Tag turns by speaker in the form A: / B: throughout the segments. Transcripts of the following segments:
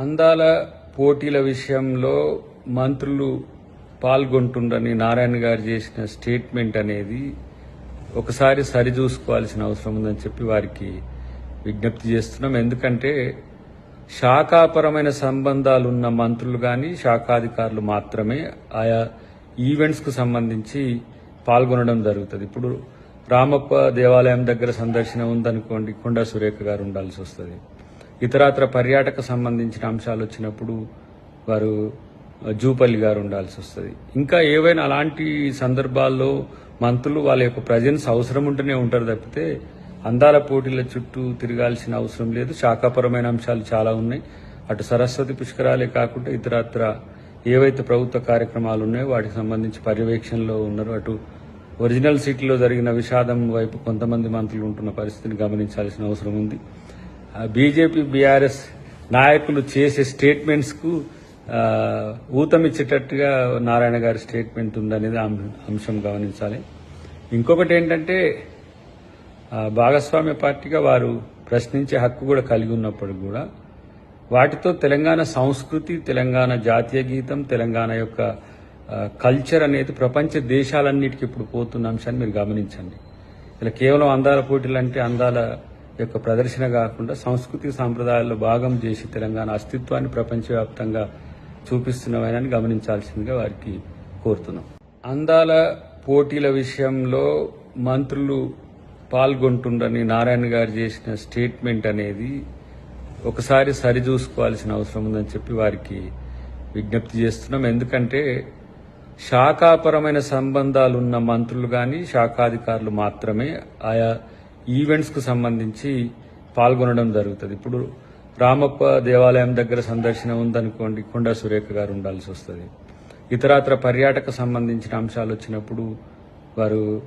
A: అందాల పోటీల విషయంలో మంత్రులు పాల్గొంటుండని నారాయణ గారు చేసిన స్టేట్మెంట్ అనేది ఒకసారి సరిచూసుకోవాల్సిన అవసరం ఉందని చెప్పి వారికి విజ్ఞప్తి చేస్తున్నాం. ఎందుకంటే శాఖాపరమైన సంబంధాలు ఉన్న మంత్రులు కానీ శాఖాధికారులు మాత్రమే ఆయా ఈవెంట్స్కు సంబంధించి పాల్గొనడం జరుగుతుంది. ఇప్పుడు రామప్ప దేవాలయం దగ్గర సందర్శన ఉందనుకోండి కొండా సురేఖ గారు ఉండాల్సి వస్తుంది. ఇతరాత్ర పర్యాటక సంబంధించిన అంశాలు వచ్చినప్పుడు వారు జూపల్లి గారు ఉండాల్సి వస్తుంది. ఇంకా ఏవైనా అలాంటి సందర్భాల్లో మంత్రులు వాళ్ళ యొక్క ప్రజెన్స్ అవసరం ఉంటేనే ఉంటారు తప్పితే అందాల పోటీల చుట్టూ తిరగాల్సిన అవసరం లేదు. శాఖాపరమైన అంశాలు చాలా ఉన్నాయి. అటు సరస్వతి పుష్కరాలే కాకుండా ఇతరత్ర ఏవైతే ప్రభుత్వ కార్యక్రమాలు ఉన్నాయో వాటికి సంబంధించి పర్యవేక్షణలో ఉన్నారు. అటు ఒరిజినల్ సిటీలో జరిగిన విషాదం వైపు కొంతమంది మంత్రులు ఉంటున్న పరిస్థితిని గమనించాల్సిన అవసరం ఉంది. బీజేపీ బీఆర్ఎస్ నాయకులు చేసే స్టేట్మెంట్స్కు ఊతమిచ్చేటట్టుగా నారాయణ గారి స్టేట్మెంట్ ఉందనేది అం- అంశం గమనించాలి. ఇంకొకటి ఏంటంటే భాగస్వామ్య పార్టీగా వారు ప్రశ్నించే హక్కు కూడా కలిగి ఉన్నప్పుడు కూడా వాటితో తెలంగాణ సంస్కృతి తెలంగాణ జాతీయ గీతం తెలంగాణ యొక్క కల్చర్ అనేది ప్రపంచ దేశాలన్నిటికీ ఇప్పుడు పోతున్న అంశాన్ని మీరు గమనించండి. ఇలా కేవలం అందాల పోటీలు అంటే అందాల యొక్క ప్రదర్శన కాకుండా సంస్కృతి సాంప్రదాయాల్లో భాగం చేసి తెలంగాణ అస్తిత్వాన్ని ప్రపంచవ్యాప్తంగా చూపిస్తున్నవని గమనించాల్సిందిగా వారికి కోరుతున్నాం. అందాల పోటీల విషయంలో మంత్రులు పాల్గొంటుండని నారాయణ గారు చేసిన స్టేట్మెంట్ అనేది ఒకసారి సరిచూసుకోవాల్సిన అవసరం ఉందని చెప్పి వారికి విజ్ఞప్తి చేస్తున్నాం. ఎందుకంటే శాఖాపరమైన సంబంధాలు ఉన్న మంత్రులు కానీ శాఖాధికారులు మాత్రమే ఆయా ఈవెంట్స్కు సంబంధించి పాల్గొనడం జరుగుతుంది. ఇప్పుడు రామప్ప దేవాలయం దగ్గర సందర్శన ఉందనుకోండి కొండా సురేఖ గారు ఉండాల్సి వస్తుంది. ఇతరాత్ర పర్యాటక సంబంధించిన అంశాలు వచ్చినప్పుడు వారు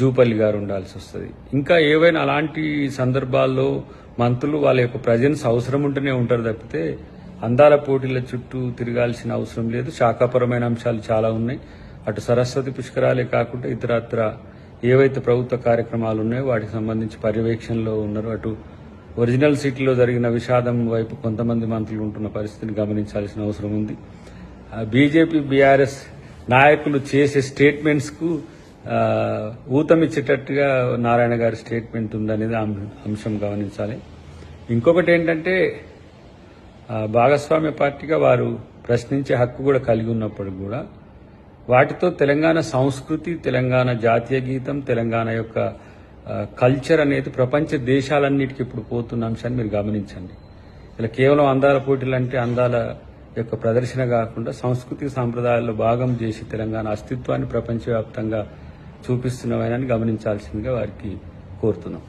A: జూపల్లి గారు ఉండాల్సి వస్తుంది. ఇంకా ఏవైనా అలాంటి సందర్భాల్లో మంత్రులు వాళ్ళ యొక్క ప్రజెన్స్ అవసరం ఉంటేనే ఉంటారు తప్పితే అందాల పోటీల చుట్టూ తిరగాల్సిన అవసరం లేదు. శాఖాపరమైన అంశాలు చాలా ఉన్నాయి. అటు సరస్వతి పుష్కరాలే కాకుండా ఇతరత్ర ఏవైతే ప్రభుత్వ కార్యక్రమాలు ఉన్నాయో వాటికి సంబంధించి పర్యవేక్షణలో ఉన్నారు అటు ఒరిజినల్ సిటీలో జరిగిన విషాదం వైపు కొంతమంది మంత్రులు ఉంటున్న పరిస్థితిని గమనించాల్సిన అవసరం ఉంది. బీజేపీ బీఆర్ఎస్ నాయకులు చేసే స్టేట్మెంట్స్కు ఊతమిచ్చేటట్టుగా నారాయణ గారి స్టేట్మెంట్ ఉందనేది అం- అంశం గమనించాలి. ఇంకొకటి ఏంటంటే భాగస్వామ్య పార్టీగా వారు ప్రశ్నించే హక్కు కూడా కలిగి ఉన్నప్పుడు కూడా వాటితో తెలంగాణ సంస్కృతి తెలంగాణ జాతీయ గీతం తెలంగాణ యొక్క కల్చర్ అనేది ప్రపంచ దేశాలన్నిటికీ ఇప్పుడు పోతున్న అంశాన్ని మీరు గమనించండి. ఇలా కేవలం అందాల పోటీలు అంటే అందాల యొక్క ప్రదర్శన కాకుండా సంస్కృతి సాంప్రదాయాల్లో భాగం చేసి తెలంగాణ అస్తిత్వాన్ని ప్రపంచవ్యాప్తంగా చూపిస్తున్నవని గమనించాల్సిందిగా వారికి కోరుతున్నాం.